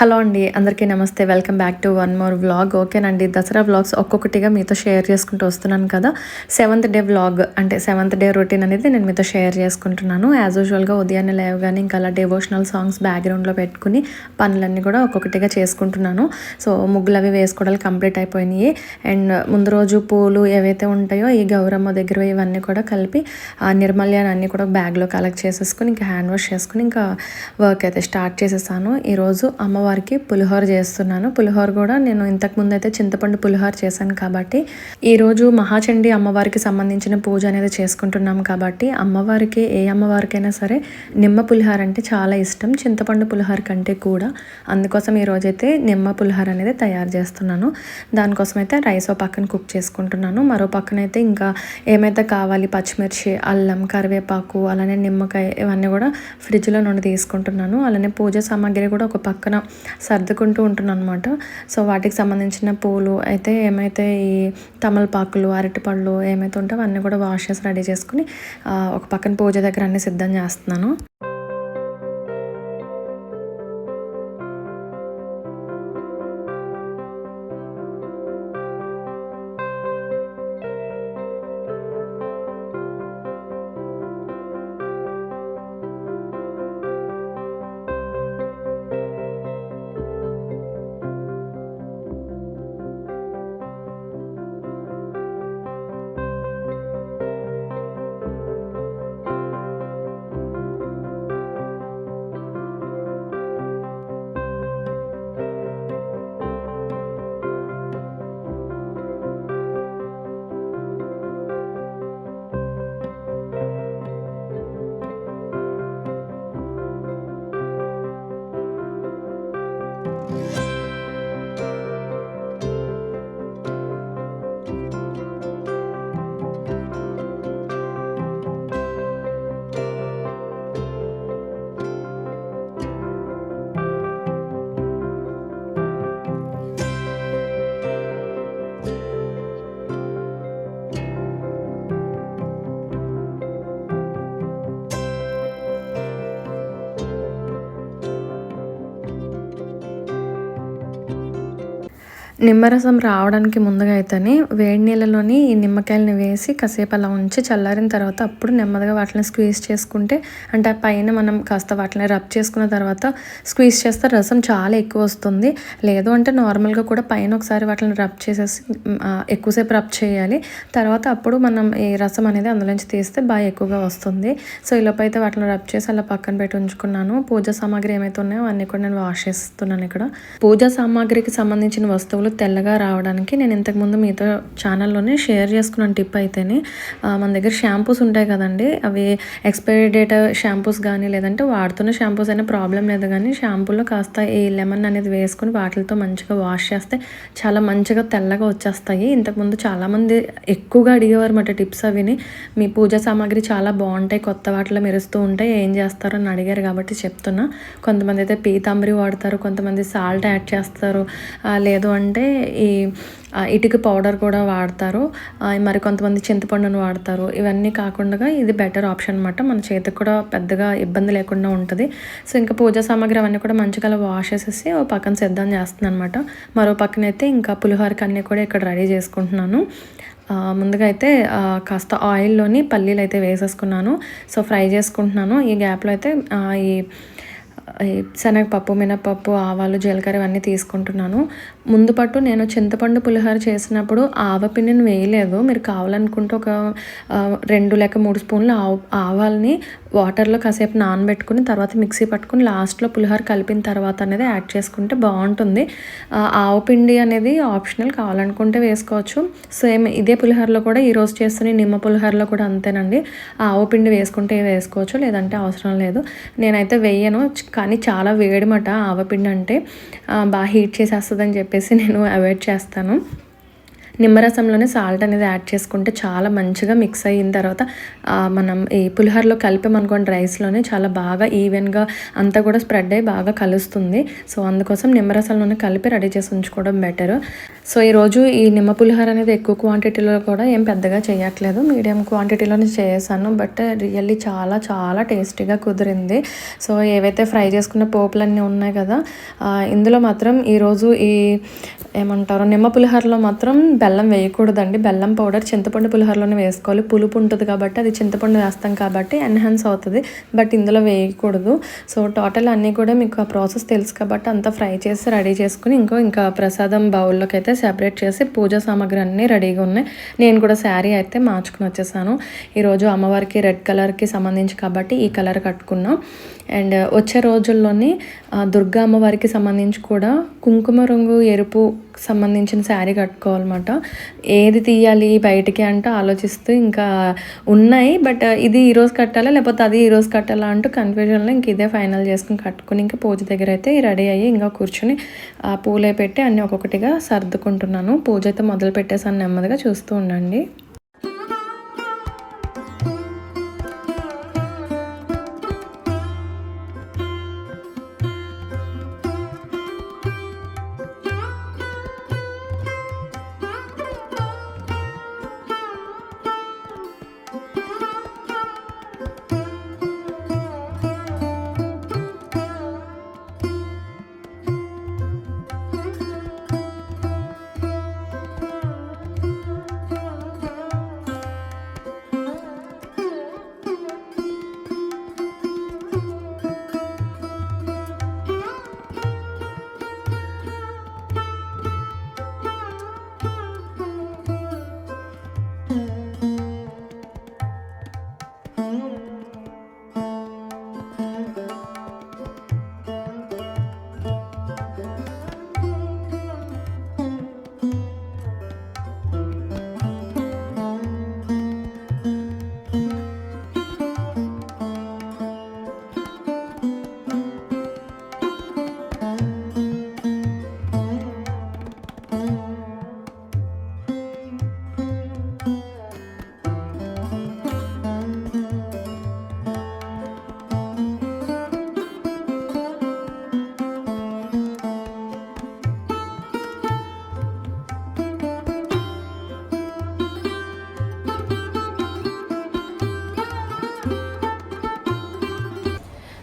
Hello అండి అందరికీ నమస్తే. Welcome back to one more vlog ఓకేనండి దసరా వ్లాగ్స్ ఒక్కొక్కటిగా మీతో షేర్ చేసుకుంటూ వస్తున్నాను కదా. సెవెంత్ డే వ్లాగ్ అంటే సెవెంత్ డే రొటీన్ అనేది నేను మీతో షేర్ చేసుకుంటున్నాను. యాజ్ యూజువల్గా ఉదయాన్నే లేవగానే ఇంకా అలా డివోషనల్ సాంగ్స్ బ్యాక్గ్రౌండ్లో పెట్టుకుని పనులన్నీ కూడా ఒక్కొక్కటిగా చేసుకుంటున్నాను. సో ముగ్గులు అవి వేసుకోవడాలు కంప్లీట్ అయిపోయినాయి. అండ్ ముందు రోజు పూలు ఏవైతే ఉంటాయో ఈ గౌరమ్మ దగ్గర ఇవన్నీ కూడా కలిపి ఆ నిర్మల్యాన్ని అన్నీ కూడా బ్యాగ్లో కలెక్ట్ చేసేసుకుని ఇంకా హ్యాండ్ వాష్ చేసుకుని ఇంకా వర్క్ అయితే స్టార్ట్ చేసేసాను. ఈరోజు అమ్మవారి వారికి పులిహోర చేస్తున్నాను. పులిహోర కూడా నేను ఇంతకుముందు అయితే చింతపండు పులిహోర చేశాను కాబట్టి ఈరోజు మహాచండి అమ్మవారికి సంబంధించిన పూజ అనేది చేసుకుంటున్నాం కాబట్టి అమ్మవారికి ఏ అమ్మవారికైనా సరే నిమ్మ పులిహోర అంటే చాలా ఇష్టం. చింతపండు పులిహోర కంటే కూడా అందుకోసం ఈరోజైతే నిమ్మ పులిహోర అనేది తయారు చేస్తున్నాను. దానికోసం అయితే రైస్ ఓ పక్కన కుక్ చేసుకుంటున్నాను. మరో పక్కన అయితే ఇంకా ఏమైతే కావాలి పచ్చిమిర్చి అల్లం కరివేపాకు అలానే నిమ్మకాయ ఇవన్నీ కూడా ఫ్రిడ్జ్లో నుండి తీసుకుంటున్నాను. అలానే పూజ సామాగ్రి కూడా ఒక పక్కన సర్దుకుంటూ ఉంటున్నాను అనమాట సో వాటికి సంబంధించిన పూలు అయితే ఏమైతే ఈ తమలపాకులు అరటిపళ్ళు ఏమైతే ఉంటాయో అన్నీ కూడా వాష్ చేసి రెడీ చేసుకుని ఒక పక్కన పూజ దగ్గర అన్ని సిద్ధం చేస్తున్నాను. నిమ్మరసం రావడానికి ముందుగా అయితేనే వేడి నీళ్ళలోని ఈ నిమ్మకాయలని వేసి కాసేపు అలా ఉంచి చల్లారిన తర్వాత అప్పుడు నెమ్మదిగా వాటిని స్క్వీజ్ చేసుకుంటే అంటే ఆ పైన మనం కాస్త వాటిని రబ్ చేసుకున్న తర్వాత స్క్వీజ్ చేస్తే రసం చాలా ఎక్కువ వస్తుంది. లేదు అంటే నార్మల్గా కూడా పైన ఒకసారి వాటిని రబ్ చేసేసి ఎక్కువసేపు రబ్ చేయాలి. తర్వాత అప్పుడు మనం ఈ రసం అనేది అందులోంచి తీస్తే బాగా ఎక్కువగా వస్తుంది. సో ఇలాపై అయితే వాటిని రబ్ చేసి అలా పక్కన పెట్టి ఉంచుకున్నాను. పూజా సామాగ్రి ఏమైతే ఉన్నాయో అన్నీ కూడా నేను వాష్ చేస్తున్నాను ఇక్కడ. పూజా సామాగ్రికి సంబంధించిన వస్తువులు తెల్లగా రావడానికి నేను ఇంతకుముందు మీతో ఛానల్లోనే షేర్ చేసుకున్న టిప్ అయితేనే. మన దగ్గర షాంపూస్ ఉంటాయి కదండి. అవి ఎక్స్పైరీ డేట్ షాంపూస్ కానీ లేదంటే వాడుతున్న షాంపూస్ అయినా ప్రాబ్లం లేదు కానీ షాంపూలో కాస్త ఈ లెమన్ అనేది వేసుకుని వాటితో మంచిగా వాష్ చేస్తే చాలా మంచిగా తెల్లగా వచ్చేస్తాయి. ఇంతకుముందు చాలామంది ఎక్కువగా అడిగేవారు మాట టిప్స్ అవిని. మీ పూజ సామాగ్రి చాలా బాగుంటాయి కొత్త వాటిలో మెరుస్తూ ఉంటాయి ఏం చేస్తారో అని అడిగారు కాబట్టి చెప్తున్నా. కొంతమంది అయితే పీతాంబరి వాడతారు కొంతమంది సాల్ట్ యాడ్ చేస్తారు. లేదు అంటే ఈ ఇటుక పౌడర్ కూడా వాడతారు మరి కొంతమంది చింతపండును వాడతారు. ఇవన్నీ కాకుండా ఇది బెటర్ ఆప్షన్ అనమాట మన చేతికి కూడా పెద్దగా ఇబ్బంది లేకుండా ఉంటుంది. సో ఇంకా పూజా సామాగ్రి అవన్నీ కూడా మంచిగా అలా వాష్ చేసేసి ఓ పక్కన సిద్ధం చేస్తున్నాను అనమాట మరో పక్కన అయితే ఇంకా పులిహోరకి అన్నీ కూడా ఇక్కడ రెడీ చేసుకుంటున్నాను. ముందుగా అయితే కాస్త ఆయిల్లోని పల్లీలు అయితే వేసేసుకున్నాను. సో ఫ్రై చేసుకుంటున్నాను. ఈ గ్యాప్లో అయితే ఈ శనగపప్పు మినపప్పు ఆవాలు జీలకర్ర ఇవన్నీ తీసుకుంటున్నాను. ముందు పట్టు నేను చింతపండు పులిహోర చేసినప్పుడు ఆవపిండిని వేయలేదు. మీరు కావాలనుకుంటే ఒక రెండు లేక మూడు స్పూన్లు ఆవు ఆవాల్ని వాటర్లో కాసేపు నానబెట్టుకుని తర్వాత మిక్సీ పట్టుకుని లాస్ట్లో పులిహోర కలిపిన తర్వాత అనేది యాడ్ చేసుకుంటే బాగుంటుంది. ఆవు పిండి అనేది ఆప్షనల్ కావాలనుకుంటే వేసుకోవచ్చు. సేమ్ ఇదే పులిహోరలో కూడా ఈరోజు చేస్తున్న నిమ్మ పులిహోరలో కూడా అంతేనండి. ఆవు పిండి వేసుకుంటే వేసుకోవచ్చు లేదంటే అవసరం లేదు. నేనైతే వేయను కానీ చాలా వేడిమట ఆవపిండి అంటే. బాగా హీట్ చేసేస్తుందని చెప్పేసి నేను అవాయిడ్ చేస్తాను. నిమ్మరసంలోనే సాల్ట్ అనేది యాడ్ చేసుకుంటే చాలా మంచిగా మిక్స్ అయిన తర్వాత మనం ఈ పులిహోరలో కలిపామనుకోండి రైస్లోనే చాలా బాగా ఈవెన్గా అంతా కూడా స్ప్రెడ్ అయ్యి బాగా కలుస్తుంది. సో అందుకోసం నిమ్మరసంలోనే కలిపి రెడీ చేసి ఉంచుకోవడం బెటర్. సో ఈరోజు ఈ నిమ్మ పులిహోర అనేది ఎక్కువ క్వాంటిటీలో కూడా ఏం పెద్దగా చేయట్లేదు. మీడియం క్వాంటిటీలోనే చేశాను బట్ రియల్లీ చాలా చాలా టేస్టీగా కుదిరింది. సో ఏవైతే ఫ్రై చేసుకున్న పోపులన్నీ ఉన్నాయి కదా ఇందులో మాత్రం ఈరోజు ఈ ఏమంటారు నిమ్మ పులిహోరలో మాత్రం బెల్లం బెల్లం వేయకూడదండి. బెల్లం పౌడర్ చింతపండు పులిహోరలోనే వేసుకోవాలి. పులుపు ఉంటుంది కాబట్టి అది చింతపండు వేస్తాం కాబట్టి ఎన్హాన్స్ అవుతుంది. బట్ ఇందులో వేయకూడదు. సో టోటల్ అన్నీ కూడా మీకు ఆ ప్రాసెస్ తెలుసు కాబట్టి అంతా ఫ్రై చేసి రెడీ చేసుకుని ఇంకో ఇంకా ప్రసాదం బౌల్లోకి అయితే సెపరేట్ చేసి పూజా సామాగ్రి అన్నీ రెడీగా ఉన్నాయి. నేను కూడా శారీ అయితే మార్చుకుని వచ్చేసాను. ఈరోజు అమ్మవారికి రెడ్ కలర్కి సంబంధించి కాబట్టి ఈ కలర్ కట్టుకున్నాం. అండ్ వచ్చే రోజుల్లోని దుర్గా అమ్మవారికి సంబంధించి కూడా కుంకుమ రంగు ఎరుపు సంబంధించిన శారీ కట్టుకోవాలన్నమాట. ఏది తీయాలి బయటికి అంటే ఆలోచిస్తూ ఇంకా ఉన్నాయి. బట్ ఇది ఈరోజు కట్టాలా లేకపోతే అది ఈరోజు కట్టాలా అంటూ కన్ఫ్యూజన్లో ఇంక ఇదే ఫైనల్ చేసుకుని కట్టుకుని ఇంకా పూజ దగ్గర అయితే రెడీ అయ్యి ఇంకా కూర్చుని ఆ పూలే పెట్టి అన్నీ ఒక్కొక్కటిగా సర్దుకుంటున్నాను. పూజ అయితే మొదలు పెట్టేసాను నెమ్మదిగా చూస్తూ ఉండండి.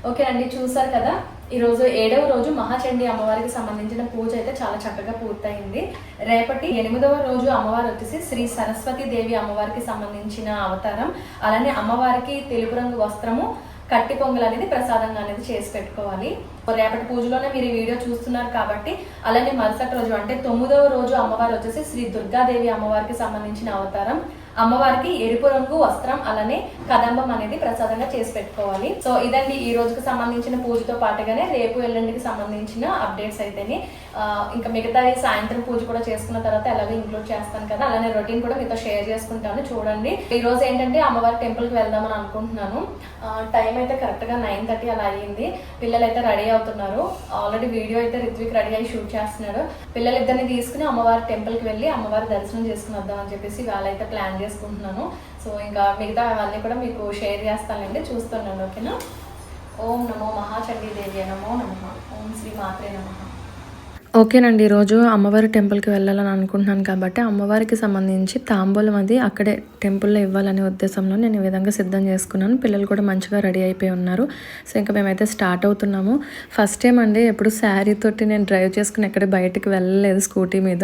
ఓకే అండి చూసారు కదా? ఈరోజు ఏడవ రోజు మహాచండి అమ్మవారికి సంబంధించిన పూజ అయితే చాలా చక్కగా పూర్తయింది. రేపటి ఎనిమిదవ రోజు అమ్మవారు వచ్చేసి శ్రీ సరస్వతి దేవి అమ్మవారికి సంబంధించిన అవతారం. అలానే అమ్మవారికి తెలుపు రంగు వస్త్రము కట్టి పొంగల్ అనేది ప్రసాదంగా అనేది చేసి పెట్టుకోవాలి. రేపటి పూజలోనే మీరు ఈ వీడియో చూస్తున్నారు కాబట్టి అలానే మరుసటి రోజు అంటే తొమ్మిదవ రోజు అమ్మవారు వచ్చేసి శ్రీ దుర్గాదేవి అమ్మవారికి సంబంధించిన అవతారం. అమ్మవారికి ఎరుపు రంగు వస్త్రం అలానే కదంబం అనేది ప్రసాదంగా చేసి పెట్టుకోవాలి. సో ఇదండి ఈ రోజుకి సంబంధించిన పూజతో పాటుగానే రేపు ఎల్లుండికి సంబంధించిన అప్డేట్స్ అయితేనే ఇంకా మిగతా సాయంత్రం పూజ కూడా చేసుకున్న తర్వాత ఎలాగో ఇంక్లూడ్ చేస్తాను కదా అలానే రొటీన్ కూడా మీతో షేర్ చేసుకుంటాను చూడండి. ఈ రోజు ఏంటంటే అమ్మవారి టెంపుల్కి వెళ్దామని అనుకుంటున్నాను. టైం అయితే కరెక్ట్గా నైన్ థర్టీ అలా అయ్యింది. పిల్లలు అయితే రెడీ అవుతున్నారు. ఆల్రెడీ వీడియో అయితే రిత్విక్ రెడీ అయ్యి షూట్ చేస్తున్నాడు. పిల్లలిద్దరిని తీసుకుని అమ్మవారి టెంపుల్కి వెళ్ళి అమ్మవారి దర్శనం చేసుకుని వద్దాం అని చెప్పేసి వాళ్ళైతే ప్లాన్ చేసుకుంటున్నాను. సో ఇంకా మిగతా అవన్నీ కూడా మీకు షేర్ చేస్తానండి చూస్తున్నాను ఓకేనా? ఓం నమో మహాచండీ దేవి నమో నమ. ఓం శ్రీ మాత్రే నమ. ఓకేనండి ఈరోజు అమ్మవారి టెంపుల్కి వెళ్ళాలని అనుకుంటున్నాను కాబట్టి అమ్మవారికి సంబంధించి తాంబూలం అది అక్కడే టెంపుల్లో ఇవ్వాలనే ఉద్దేశంలో నేను ఈ విధంగా సిద్ధం చేసుకున్నాను. పిల్లలు కూడా మంచిగా రెడీ అయిపోయి ఉన్నారు. సో ఇంకా మేమైతే స్టార్ట్ అవుతున్నాము. ఫస్ట్ టైం అండి ఎప్పుడు శారీ తోటి నేను డ్రైవ్ చేసుకుని ఎక్కడ బయటకు వెళ్ళలేదు స్కూటీ మీద.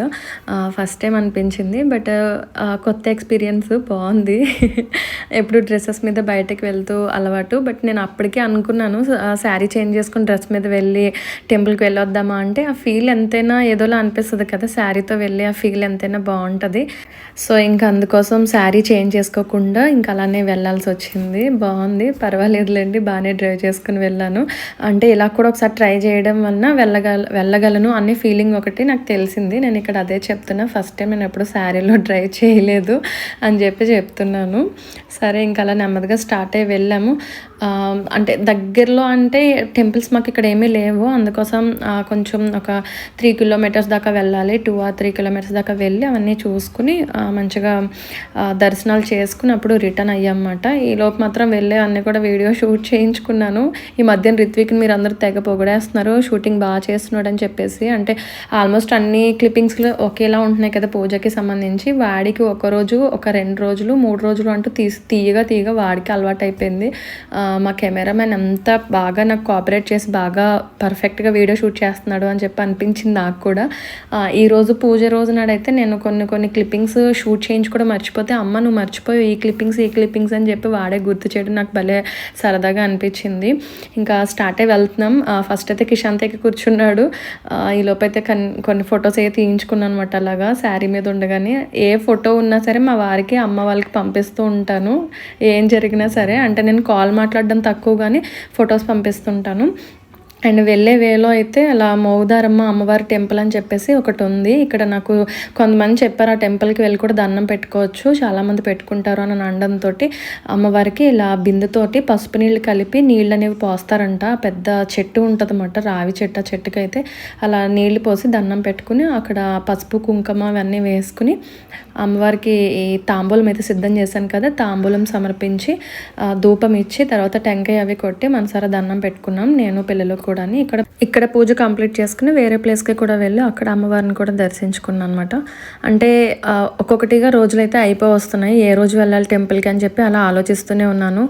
ఫస్ట్ టైం అనిపించింది. బట్ కొత్త ఎక్స్పీరియన్స్ బాగుంది. ఎప్పుడు డ్రెస్సెస్ మీద బయటకు వెళ్తూ అలవాటు. బట్ నేను అప్పటికే అనుకున్నాను శారీ చేంజ్ చేసుకుని డ్రెస్ మీద వెళ్ళి టెంపుల్కి వెళ్ళొద్దామా అంటే ఆ ఫీల్ ఎంతైనా ఏదోలా అనిపిస్తుంది కదా శారీతో వెళ్ళి ఆ ఫీల్ ఎంతైనా బాగుంటుంది. సో ఇంకా అందుకోసం శారీ చేంజ్ చేసుకోకుండా ఇంకా అలానే వెళ్ళాల్సి వచ్చింది. బాగుంది. పర్వాలేదులేండి బాగానే డ్రైవ్ చేసుకుని వెళ్ళాను. అంటే ఇలా కూడా ఒకసారి ట్రై చేయడం వలన వెళ్ళగల వెళ్ళగలను అనే ఫీలింగ్ ఒకటి నాకు తెలిసింది. నేను ఇక్కడ అదే చెప్తున్నా ఫస్ట్ టైం నేను ఎప్పుడు శారీలో డ్రైవ్ చేయలేదు అని చెప్పి చెప్తున్నాను. సరే ఇంకా అలా నెమ్మదిగా స్టార్ట్ అయ్యి వెళ్ళాము. అంటే దగ్గరలో అంటే టెంపుల్స్ మాకు ఇక్కడ ఏమీ లేవు. అందుకోసం కొంచెం ఒక త్రీ కిలోమీటర్స్ దాకా వెళ్ళాలి టూ ఆర్ త్రీ కిలోమీటర్స్ దాకా వెళ్ళి అవన్నీ చూసుకుని మంచిగా దర్శనాలు చేసుకుని అప్పుడు రిటర్న్ అయ్యామన్నమాట. ఈ లోపు మాత్రం వెళ్ళే అన్ని కూడా వీడియో షూట్ చేయించుకున్నాను. ఈ మధ్యన రిత్విక్ని మీరు అందరూ తెగ పొగడేస్తున్నారు షూటింగ్ బాగా చేస్తున్నాడు అని చెప్పేసి. అంటే ఆల్మోస్ట్ అన్ని క్లిప్పింగ్స్లు ఒకేలా ఉంటున్నాయి కదా పూజకి సంబంధించి. వాడికి ఒక రోజు ఒక రెండు రోజులు మూడు రోజులు అంటూ తీసి తీయగా తీయగా వాడికి అలవాటు అయిపోయింది. మా కెమెరామెన్ అంతా బాగా నాకు కోఆపరేట్ చేసి బాగా పర్ఫెక్ట్గా వీడియో షూట్ చేస్తున్నాడు అని చెప్పి అనిపించింది. నాకు కూడా. ఈరోజు పూజ రోజు నాడైతే నేను కొన్ని కొన్ని క్లిప్పింగ్స్ షూట్ చేయించుకోవడం మర్చిపోతే అమ్మ నువ్వు మర్చిపోయి ఈ క్లిప్పింగ్స్ ఈ క్లిప్పింగ్స్ అని చెప్పి వాడే గుర్తు చేయడం నాకు భలే సరదాగా అనిపించింది. ఇంకా స్టార్ట్ అయి వెళ్తున్నాం. ఫస్ట్ అయితే కిషాంత్ ఎక్కి కూర్చున్నాడు. ఈలోపైతే ఈ కన్ కొన్ని ఫొటోస్ అయితే తీయించుకున్నాను అనమాట అలాగా శారీ మీద ఉండగానే. ఏ ఫోటో ఉన్నా సరే మా వారికి అమ్మ వాళ్ళకి పంపిస్తూ ఉంటాను. ఏం జరిగినా సరే అంటే నేను కాల్ మాట్లాడడం తక్కువ కానీ ఫొటోస్ పంపిస్తుంటాను. అండ్ వెళ్ళే వేలో అయితే అలా మౌదారమ్మ అమ్మవారి టెంపుల్ అని చెప్పేసి ఒకటి ఉంది. ఇక్కడ నాకు కొంతమంది చెప్పారు ఆ టెంపుల్కి వెళ్ళి కూడా దండం పెట్టుకోవచ్చు చాలామంది పెట్టుకుంటారు అని అనడంతో అమ్మవారికి ఇలా బిందెతోటి పసుపు నీళ్ళు కలిపి నీళ్ళు అనేవి పోస్తారంట. పెద్ద చెట్టు ఉంటుందన్నమాట రావి చెట్టు ఆ చెట్టుకి అయితే అలా నీళ్ళు పోసి దండం పెట్టుకుని అక్కడ పసుపు కుంకుమ అవన్నీ వేసుకుని అమ్మవారికి ఈ తాంబూలం అయితే సిద్ధం చేశాను కదా తాంబూలం సమర్పించి ధూపం ఇచ్చి తర్వాత టెంకాయ అవి కొట్టి మనసారా దండం పెట్టుకున్నాం. నేను పిల్లలు కూడా ఇక్కడ ఇక్కడ పూజ కంప్లీట్ చేసుకుని వేరే ప్లేస్కి కూడా వెళ్ళి అక్కడ అమ్మవారిని కూడా దర్శించుకున్నాను అనమాట అంటే ఒక్కొక్కటిగా రోజులైతే అయిపోయి వస్తున్నాయి. ఏ రోజు వెళ్ళాలి టెంపుల్కి అని చెప్పి అలా ఆలోచిస్తూనే ఉన్నాను.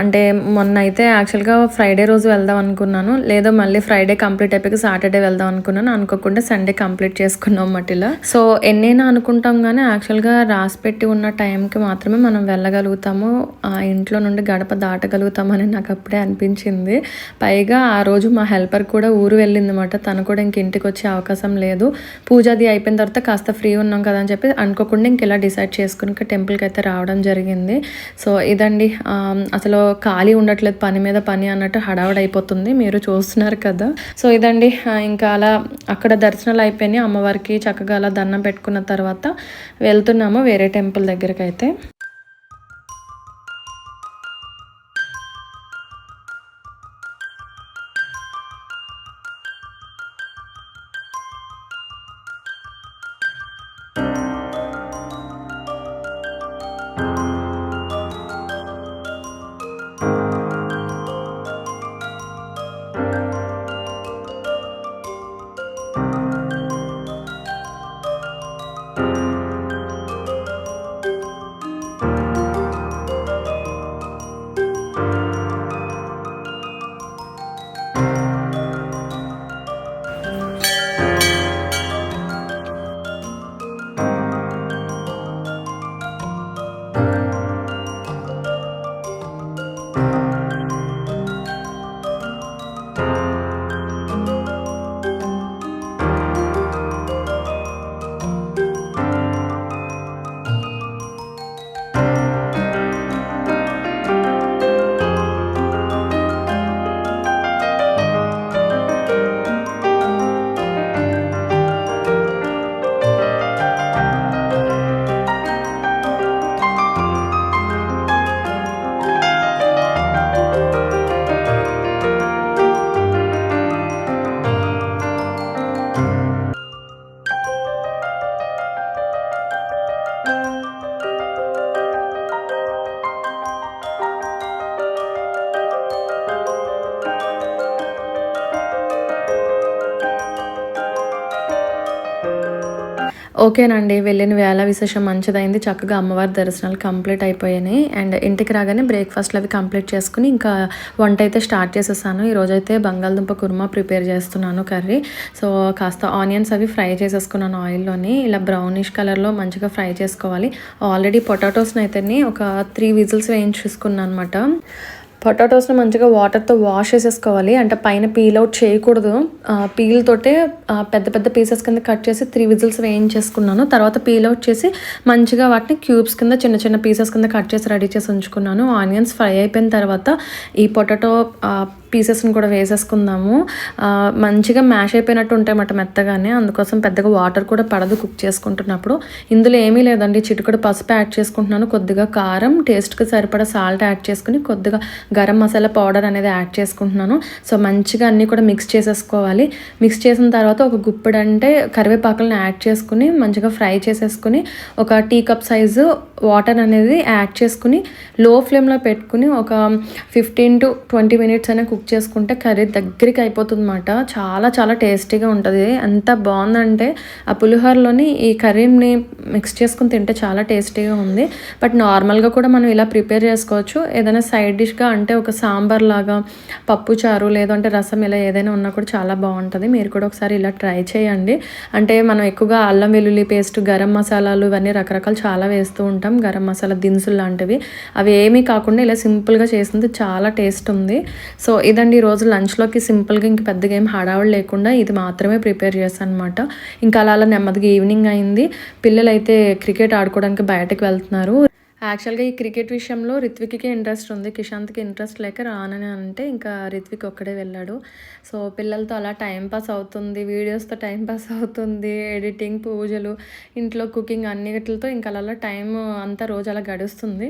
అంటే మొన్న అయితే యాక్చువల్గా ఫ్రైడే రోజు వెళ్దాం అనుకున్నాను. లేదో మళ్ళీ ఫ్రైడే కంప్లీట్ అయిపోయి సాటర్డే వెళ్దాం అనుకున్నాను. అనుకోకుండా సండే కంప్లీట్ చేసుకున్నాం అన్నమాట ఇలా సో ఎన్నైనా అనుకుంటాం కానీ యాక్చువల్గా రాసి పెట్టి ఉన్న టైంకి మాత్రమే మనం వెళ్ళగలుగుతాము. ఆ ఇంట్లో నుండి గడప దాటగలుగుతామని నాకు అప్పుడే అనిపించింది. పైగా ఆ రోజు రోజు మా హెల్పర్ కూడా ఊరు వెళ్ళింది అనమాట తను కూడా ఇంక ఇంటికి వచ్చే అవకాశం లేదు. పూజ అది అయిపోయిన తర్వాత కాస్త ఫ్రీ ఉన్నాం కదా అని చెప్పి అనుకోకుండా ఇంక ఇలా డిసైడ్ చేసుకుని టెంపుల్కి అయితే రావడం జరిగింది. సో ఇదండి. అసలు ఖాళీ ఉండట్లేదు పని మీద పని అన్నట్టు హడావుడి అయిపోతుంది. మీరు చూస్తున్నారు కదా. సో ఇదండి. ఇంకా అలా అక్కడ దర్శనాలు అయిపోయినాయి. అమ్మవారికి చక్కగా అలా దండం పెట్టుకున్న తర్వాత వెళ్తున్నాము వేరే టెంపుల్ దగ్గరికి అయితే ఓకేనండి వెళ్ళిన వేళ విశేషం మంచిదైంది. చక్కగా అమ్మవారి దర్శనాలు కంప్లీట్ అయిపోయాయి అండ్ ఇంటికి రాగానే బ్రేక్ఫాస్ట్లు అవి కంప్లీట్ చేసుకుని ఇంకా వంట అయితే స్టార్ట్ చేసేసాను. ఈరోజు అయితే బంగాళదుంప కుర్మా ప్రిపేర్ చేస్తున్నాను కర్రీ. సో కాస్త ఆనియన్స్ అవి ఫ్రై చేసేసుకున్నాను ఆయిల్లోని. ఇలా బ్రౌనిష్ కలర్లో మంచిగా ఫ్రై చేసుకోవాలి. ఆల్రెడీ పొటాటోస్ని అయితే ఒక త్రీ విజిల్స్ వేయించేసుకున్నాను అనమాట పొటాటోస్ని మంచిగా వాటర్తో వాష్ చేసేసుకోవాలి. అంటే పైన పీల్ అవుట్ చేయకూడదు. పీల్ తోటే పెద్ద పెద్ద పీసెస్ కింద కట్ చేసి త్రీ విజిల్స్ వేయించేసుకున్నాను. తర్వాత పీల్ అవుట్ చేసి మంచిగా వాటిని క్యూబ్స్ కింద చిన్న చిన్న పీసెస్ కింద కట్ చేసి రెడీ చేసి ఉంచుకున్నాను. ఆనియన్స్ ఫ్రై అయిపోయిన తర్వాత ఈ పొటాటో పీసెస్ని కూడా వేసేసుకుందాము. మంచిగా మ్యాష్ అయిపోయినట్టు ఉంటాయి అన్నమాట మెత్తగానే. అందుకోసం పెద్దగా వాటర్ కూడా పడదు కుక్ చేసుకుంటున్నప్పుడు. ఇందులో ఏమీ లేదండి. చిటికడు పసుపు యాడ్ చేసుకుంటున్నాను. కొద్దిగా కారం టేస్ట్కి సరిపడా సాల్ట్ యాడ్ చేసుకుని కొద్దిగా గరం మసాలా పౌడర్ అనేది యాడ్ చేసుకుంటున్నాను. సో మంచిగా అన్నీ కూడా మిక్స్ చేసేసుకోవాలి. మిక్స్ చేసిన తర్వాత ఒక గుప్పెడు అంటే కరివేపాకులను యాడ్ చేసుకుని మంచిగా ఫ్రై చేసేసుకుని ఒక టీ కప్ సైజు వాటర్ అనేది యాడ్ చేసుకుని లో ఫ్లేమ్లో పెట్టుకుని ఒక ఫిఫ్టీన్ టు ట్వంటీ మినిట్స్ అయినా కుక్ చేసుకుంటే కర్రీ దగ్గరికి అయిపోతుంది అనమాట చాలా చాలా టేస్టీగా ఉంటుంది. ఎంత బాగుందంటే ఆ పులిహోరలోని ఈ కర్రీని మిక్స్ చేసుకుని తింటే చాలా టేస్టీగా ఉంది. బట్ నార్మల్గా కూడా మనం ఇలా ప్రిపేర్ చేసుకోవచ్చు. ఏదైనా సైడ్ డిష్గా అంటే ఒక సాంబార్ లాగా పప్పు చారు లేదంటే రసం ఇలా ఏదైనా ఉన్నా కూడా చాలా బాగుంటుంది. మీరు కూడా ఒకసారి ఇలా ట్రై చేయండి. అంటే మనం ఎక్కువగా అల్లం వెల్లుల్లి పేస్ట్ గరం మసాలాలు ఇవన్నీ రకరకాలు చాలా వేస్తూ ఉంటాం. గరం మసాలా దినుసులు లాంటివి. అవి ఏమీ కాకుండా ఇలా సింపుల్గా చేసింది చాలా టేస్ట్ ఉంది. సో ఇదండి ఈరోజు లంచ్లోకి సింపుల్గా ఇంక పెద్దగా ఏం హడావుడు లేకుండా ఇది మాత్రమే ప్రిపేర్ చేశాను అనమాట ఇంకా అలా అలా నెమ్మదిగా ఈవినింగ్ అయింది. పిల్లలు అయితే క్రికెట్ ఆడుకోవడానికి బయటకు వెళ్తున్నారు. యాక్చువల్గా ఈ క్రికెట్ విషయంలో రిత్విక్కి ఇంట్రెస్ట్ ఉంది. కిషాంత్కి ఇంట్రెస్ట్ లేక రానని అంటే ఇంకా రిత్విక్ ఒక్కడే వెళ్ళాడు. సో పిల్లలతో అలా టైంపాస్ అవుతుంది వీడియోస్తో టైంపాస్ అవుతుంది ఎడిటింగ్ పూజలు ఇంట్లో కుకింగ్ అన్నిటితో ఇంకా అలా టైం అంతా రోజు అలా గడుస్తుంది.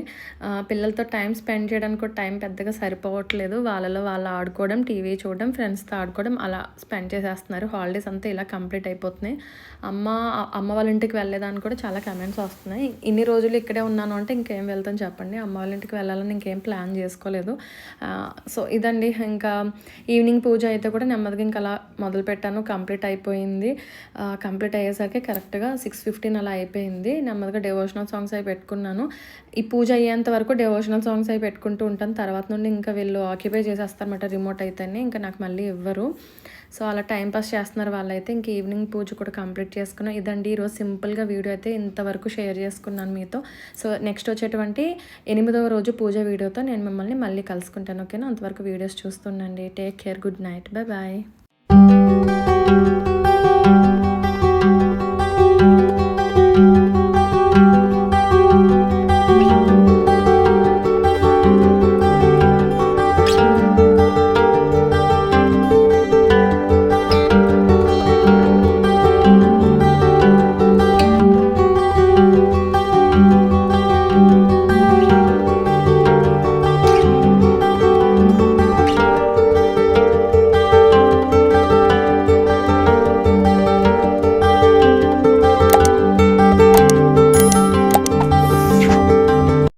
పిల్లలతో టైం స్పెండ్ చేయడానికి కూడా టైం పెద్దగా సరిపోవట్లేదు. వాళ్ళలో వాళ్ళు ఆడుకోవడం టీవీ చూడడం ఫ్రెండ్స్తో ఆడుకోవడం అలా స్పెండ్ చేసేస్తున్నారు. హాలిడేస్ అంతా ఇలా కంప్లీట్ అయిపోతున్నాయి. అమ్మ అమ్మ వాళ్ళ ఇంటికి వెళ్ళేదానికి కూడా చాలా కమెంట్స్ వస్తున్నాయి. ఇన్ని రోజులు ఇక్కడే ఉన్నాను అంటే ఇంకేం వెళ్తాను చెప్పండి. అమ్మ వాళ్ళ ఇంటికి వెళ్ళాలని ఇంకేం ప్లాన్ చేసుకోలేదు. సో ఇదండి. ఇంకా ఈవినింగ్ పూజ అయితే కూడా నెమ్మదిగా ఇంకా అలా మొదలు పెట్టాను. కంప్లీట్ అయిపోయింది. కంప్లీట్ అయ్యేసరికి కరెక్ట్గా సిక్స్ ఫిఫ్టీన్ అలా అయిపోయింది. నెమ్మదిగా డివోషనల్ సాంగ్స్ అవి పెట్టుకున్నాను. ఈ పూజ అయ్యేంత వరకు డివోషనల్ సాంగ్స్ అవి పెట్టుకుంటూ ఉంటాను. తర్వాత నుండి ఇంకా వీళ్ళు ఆక్యుపై చేసేస్తారన్నమాట రిమోట్ అయితేనే. ఇంకా నాకు మళ్ళీ ఇవ్వరు. సో అలా టైంపాస్ చేస్తున్నారు వాళ్ళైతే ఇంక ఈవినింగ్ పూజ కూడా కంప్లీట్ చేసుకున్నాం. ఇదండి ఈరోజు సింపుల్గా వీడియో అయితే ఇంతవరకు షేర్ చేసుకున్నాను మీతో. సో నెక్స్ట్ వచ్చేటువంటి ఎనిమిదవ రోజు పూజ వీడియోతో నేను మిమ్మల్ని మళ్ళీ కలుసుకుంటాను. ఓకేనా? అంతవరకు videos చూస్తుండండి. Take care. Good night. Bye bye.